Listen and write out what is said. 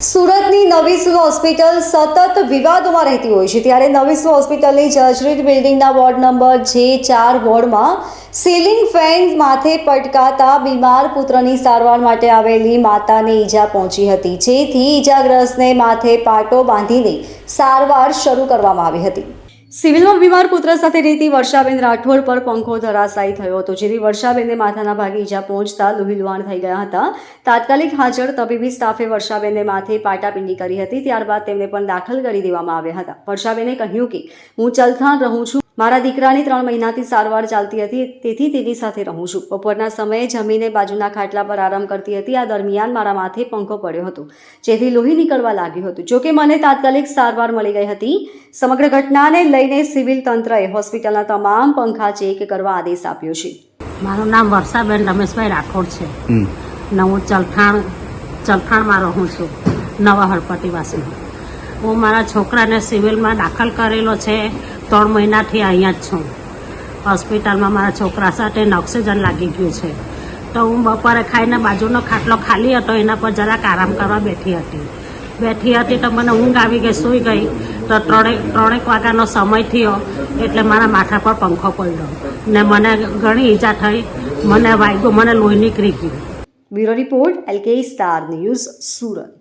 સુરતની નવી હોસ્પિટલ સતત વિવાદોમાં રહેતી હોય છે. ત્યારે નવી હોસ્પિટલની જજરીત બિલ્ડિંગના વોર્ડ નંબર જે ચાર વોર્ડમાં સીલિંગ ફેન માથે પટકાતા બીમાર પુત્રની સારવાર માટે આવેલી માતાને ઈજા પહોંચી હતી. જેથી ઈજાગ્રસ્તને માથે પાટો બાંધીને સારવાર શરૂ કરવામાં આવી હતી. સિવિલમાં બીમાર પુત્ર સાથે રહેતી વર્ષાબેન રાઠોડ પર પંખો ધરાશાયી થયો હતો, જેથી વર્ષાબેનને માથાના ભાગે ઈજા પહોંચતા લોહીલુહાણ થઈ ગયા હતા. તાત્કાલિક હાજર તબીબી સ્ટાફે વર્ષાબેનને માથે પાટાપિંડી કરી હતી, ત્યારબાદ તેમને પણ દાખલ કરી દેવામાં આવ્યા હતા. વર્ષાબેને કહ્યું કે, હું ચલથાણ રહું છું. મારા દીકરાની ત્રણ મહિનાથી સારવાર ચાલતી હતી તેથી તેની સાથે રહું છું. બપોરના સમયે જમીને બાજુના ખાટલા પર આરામ કરતી હતી. આ દરમિયાન મારા માથે પંખો પડ્યો હતો જેથી લોહી નીકળવા લાગ્યું હતું. જોકે મને તાત્કાલિક સારવાર મળી ગઈ હતી. સમગ્ર ઘટનાને લઈને સિવિલ તંત્રએ હોસ્પિટલના તમામ પંખા ચેક કરવા આદેશ આપ્યો છે. મારું નામ વર્ષાબેન રમેશભાઈ રાઠોડ છે. ને હું ચલથાણ ચલથાણમાં રહું છું. નવા હળપતિવાસી હું મારા છોકરાને સિવિલમાં દાખલ કરેલો છે. ત્રણ મહિનાથી અહીંયા જ છું. હોસ્પિટલમાં મારા છોકરા સાથે ઓક્સિજન લાગી ગયું છે. તો હું બપોરે ખાઈને બાજુનો ખાટલો ખાલી હતો, એના પર જરાક આરામ કરવા બેઠી હતી. બેઠી હતી તો મને ઊંઘ આવી ગઈ, સૂઈ ગઈ. તો ત્રણેક ત્રણેક વાગ્યાનો સમય થયો, એટલે મારા માથા પર પંખો પડ્યો. ને મને ઘણી ઈજા થઈ, મને વાગ્યું મને લોહી નીકળી ગયું. Bureau report, L K star news, Surat.